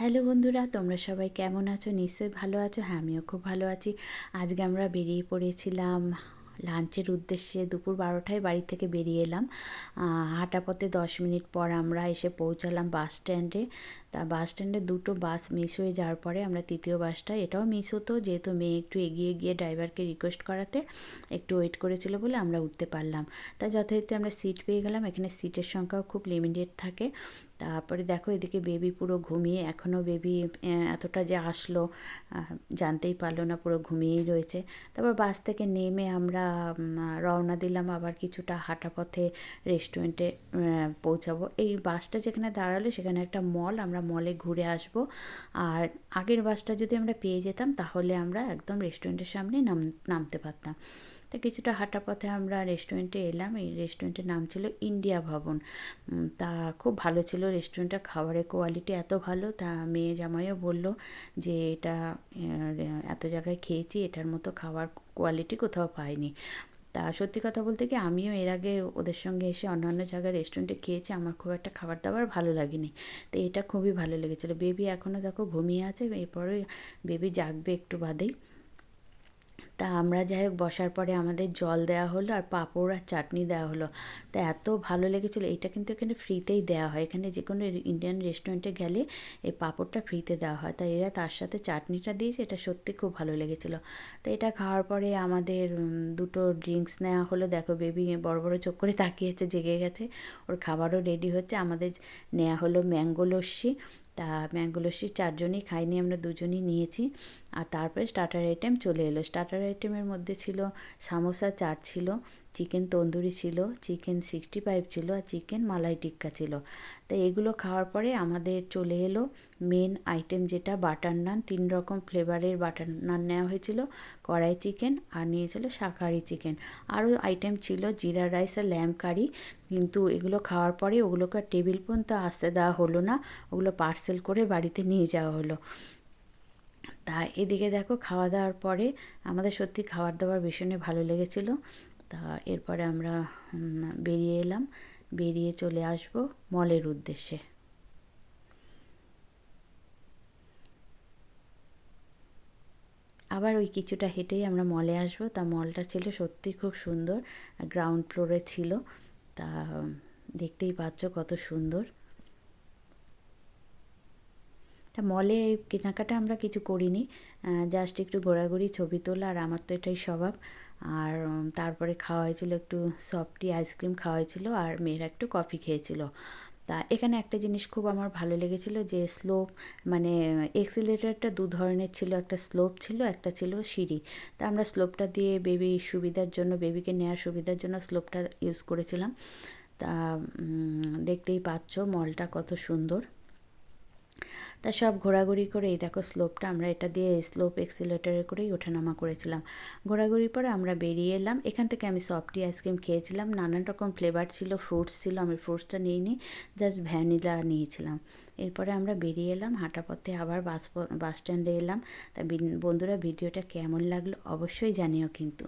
Hello বন্ধুরা, তোমরা সবাই কেমন আছো? নিশ্চয়ই ভালো আছো। হ্যাঁ আমিও খুব ভালো আছি। আজকে আমরা বেরিয়ে পড়েছিলাম লাঞ্চের উদ্দেশ্যে দুপুর বারোটায় বাড়ি থেকে বেরিয়ে এলাম। হাঁটা পথে দশ মিনিট পর আমরা এসে পৌঁছালাম বাস স্ট্যান্ডে। তা বাস স্ট্যান্ডে দুটো বাস মিস হয়ে যাওয়ার পরে আমরা তৃতীয় বাসটা এটাও মিস হতো। যেহেতু মেয়ে একটু এগিয়ে গিয়ে ড্রাইভারকে রিকোয়েস্ট করাতে একটু ওয়েট করেছিল বলে আমরা উঠতে পারলাম। তা যথারীতি আমরা সিট পেয়ে গেলাম। এখানে সিটের সংখ্যাও খুব লিমিটেড থাকে। তারপরে দেখো এদিকে বেবি পুরো ঘুমিয়ে এখনও বেবি এতটা যে আসলো জানতেই পারল না পুরো ঘুমিয়েই রয়েছে। তারপর বাস থেকে নেমে আমরা রওনা দিলাম আবার কিছুটা হাঁটা পথে রেস্টুরেন্টে পৌঁছাবো। এই বাসটা যেখানে দাঁড়াল সেখানে একটা মল আমরা মলে ঘুরে আসব। আর আগের বাসটা যদি আমরা পেয়ে যেতাম, তাহলে আমরা একদম রেস্টুরেন্টের সামনে নাম, নামতে পারতাম। তা কিছুটা হাঁটা পথে আমরা রেস্টুরেন্টে এলাম। এই রেস্টুরেন্টের নাম ছিল ইন্ডিয়া ভবন। তা খুব ভালো ছিল রেস্টুরেন্টটা। খাবারের কোয়ালিটি এত ভালো, তা মেয়ে জামাইও বলল যে এটা এত জায়গায় খেয়েছি, এটার মতো খাবার কোয়ালিটি কোথাও পাইনি। তা সত্যি কথা বলতে কি আমিও এর আগে ওদের সঙ্গে এসে অন্যান্য জায়গায় রেস্টুরেন্টে খেয়েছি, আমার খুব একটা খাবার দাবার ভালো লাগেনি। তো এটা খুবই ভালো লেগেছিলো। বেবি এখনও দেখো ঘুমিয়ে আছে, এরপরে বেবি জাগবে একটু বাদেই। তা আমরা যাই হোক, বসার পরে আমাদের জল দেওয়া হলো আর পাঁপড় আর চাটনি দেওয়া হলো। তা এত ভালো লেগেছিলো এটা কিন্তু এখানে ফ্রিতেই দেওয়া হয়। এখানে যে কোনো ইন্ডিয়ান রেস্টুরেন্টে গেলে এই পাঁপড়টা ফ্রিতে দেওয়া হয়। তা এরা তার সাথে চাটনিটা দিয়েছে, এটা সত্যি খুব ভালো লেগেছিলো। তো এটা খাওয়ার পরে আমাদের দুটো ড্রিঙ্কস নেওয়া হলো। দেখো বেবি বড় বড় চোখ করে তাকিয়েছে, জেগে গেছে। ওর খাবারও রেডি হচ্ছে। আমাদের নেওয়া হলো ম্যাঙ্গো লস্যি। তা ম্যাঙ্গো লস্যি চারজনই খাইনি, আমরা দুজনই নিয়েছি। আর তারপরে স্টার্টার আইটেম চলে এলো। স্টার্টার আইটেমের মধ্যে ছিল সামোসা চাট ছিল। চিকেন তন্দুরি ছিল, চিকেন সিক্সটি ফাইভ ছিল আর চিকেন মালাই টিক্কা ছিল। তো এগুলো খাওয়ার পরে আমাদের চলে এলো মেন আইটেম যেটা বাটার নান তিন রকম ফ্লেভারের বাটার নান নেওয়া হয়েছিল, কড়াই চিকেন আর নিয়েছিল শাকাহারি চিকেন। আরও আইটেম ছিল জিরা রাইস আর ল্যাম্প কারি কিন্তু এগুলো খাওয়ার পরে ওগুলোকে টেবিল পর্যন্ত আসতে দেওয়া হলো না, ওগুলো পার্সেল করে বাড়িতে নিয়ে যাওয়া হলো। তা এদিকে দেখো, খাওয়া দাওয়ার পরে আমাদের সত্যি খাবার দাবার ভীষণই ভালো লেগেছিলো। তা এরপরে আমরা বেরিয়ে এলাম। বেরিয়ে চলে আসব মলের উদ্দেশ্যে। আবার ওই কিছুটা হেঁটেই আমরা মলে আসব। তা মলটা ছিল সত্যি খুব সুন্দর গ্রাউন্ড ফ্লোরে ছিল। তা, দেখতেই পাচ্ছ কত সুন্দর। তা মলে কেনাকাটা আমরা কিছু করিনি। জাস্ট একটু ঘোরাঘুরি, ছবি তোলা, আর আমার তো এটাই স্বভাব। আর তারপরে খাওয়া হয়েছিল একটু সফটি আইসক্রিম খাওয়া হয়েছিল, আর মেয়েরা একটু কফি খেয়েছিল। তা এখানে একটা জিনিস খুব আমার ভালো লেগেছিলো যে স্লোপ মানে এক্সিলেটারটা দু ধরনের ছিল। একটা স্লোপ ছিল, একটা ছিল সিঁড়ি। তা আমরা স্লোপটা দিয়ে বেবি সুবিধার জন্য বেবিকে নেওয়ার সুবিধার জন্য স্লোপটা ইউজ করেছিলাম। তা দেখতেই পাচ্ছ মলটা কত সুন্দর। তা সব ঘোরাঘুরি করে এই দেখো স্লোপটা, আমরা এটা দিয়ে স্লোপ এক্সিলেটারে করেই ওঠানামা করেছিলাম। ঘোরাঘুরি পরে আমরা বেরিয়ে এলাম, এখান থেকে আমি সফটি আইসক্রিম খেয়েছিলাম, নানান রকম ফ্লেভার ছিল ফ্রুটস ছিল, আমি ফ্রুটসটা নিইনি জাস্ট ভ্যানিলা নিয়েছিলাম। এরপরে আমরা বেরিয়ে এলাম, হাঁটা পথে আবার বাস বাস স্ট্যান্ডে এলাম। তা বন্ধুরা, ভিডিওটা কেমন লাগল অবশ্যই জানিও কিন্তু।